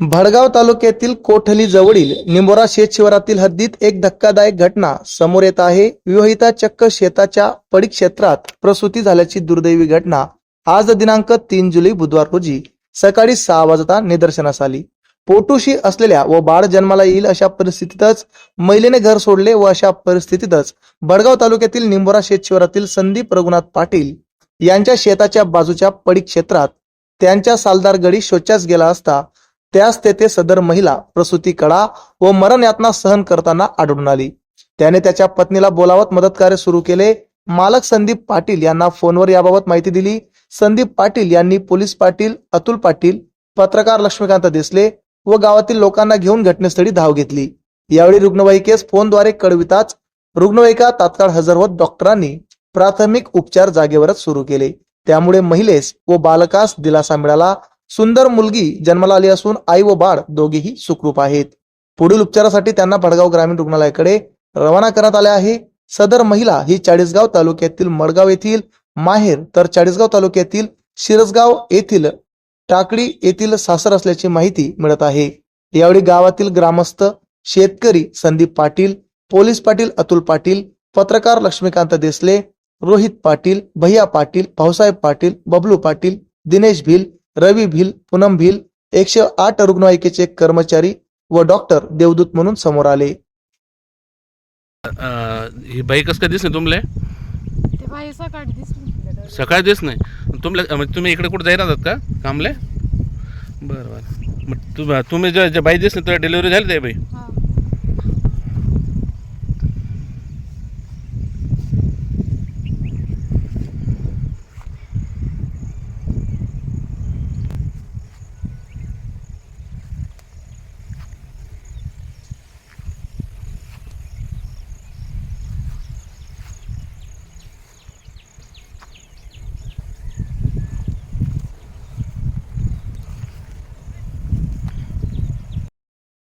भडगाव तालुक्यातील कोठली जवळील निंबोरा शेत शिवारातील हद्दीत एक धक्कादायक घटना समोर येत आहे. विवाहिता चक्क शेताच्या पडीक क्षेत्रात प्रसूती झाल्याची दुर्दैवी घटना आज दिनांक तीन जुलै बुधवार रोजी सकाळी सहा वाजता निदर्शनास आली. पोटूशी असलेल्या व बाळ जन्माला येईल अशा परिस्थितीतच महिलेने घर सोडले व अशा परिस्थितीतच बडगाव तालुक्यातील निंबोरा शेत शिवारातील संदीप रघुनाथ पाटील यांच्या शेताच्या बाजूच्या पडीक क्षेत्रात त्यांच्या सालदार गडी शोच्यास गेला असता त्यास तेथे सदर महिला प्रसूती कळा व मरण यातना सहन करताना आढळून आली. त्याने त्याच्या पत्नीला बोलावत मदत कार्य सुरू केले. मालक संदीप पाटील यांना फोनवर याबाबत माहिती दिली. संदीप पाटील यांनी पोलीस पाटील अतुल पाटील पत्रकार लक्ष्मीकांत देसले व गावातील लोकांना घेऊन घटनास्थळी धाव घेतली. यावेळी रुग्णवाहिकेस फोनद्वारे कळविताच रुग्णवाहिका तात्काळ हजर होत डॉक्टरांनी प्राथमिक उपचार जागेवरच सुरू केले. त्यामुळे महिलेस व बालकास दिलासा मिळाला. सुंदर मुलगी जन्माला आली असून आई व बाळ दोघेही सुखरूप आहेत. पुढील उपचारासाठी त्यांना भडगाव ग्रामीण रुग्णालयाकडे रवाना करण्यात आले आहे. सदर महिला ही चाळीसगाव तालुक्यातील मडगाव येथील माहेर तर चाळीसगाव तालुक्यातील शिरसगाव येथील टाकडी येथील सासर असल्याची माहिती मिळत आहे. यावेळी गावातील ग्रामस्थ शेतकरी संदीप पाटील पोलीस पाटील अतुल पाटील पत्रकार लक्ष्मीकांत देसले रोहित पाटील भैया पाटील भाऊसाहेब पाटील बबलू पाटील दिनेश भिल रवी भिल पूनम भिल एकशे आठ रुग्णवाहिकेचे कर्मचारी व डॉक्टर देवदूत म्हणून समोर आले. अं, ही बाई कसं काय दिसली तुमले? ते बाई सकाळी दिसली सकाळी दिस नाही. तुमले म्हणजे तुम्ही इकडे कुठे राहतात का कामले? बरं बरं. मग तु तुम्ही जे जे बाई दिसली तुला डिलिव्हरी झाली ते बाई?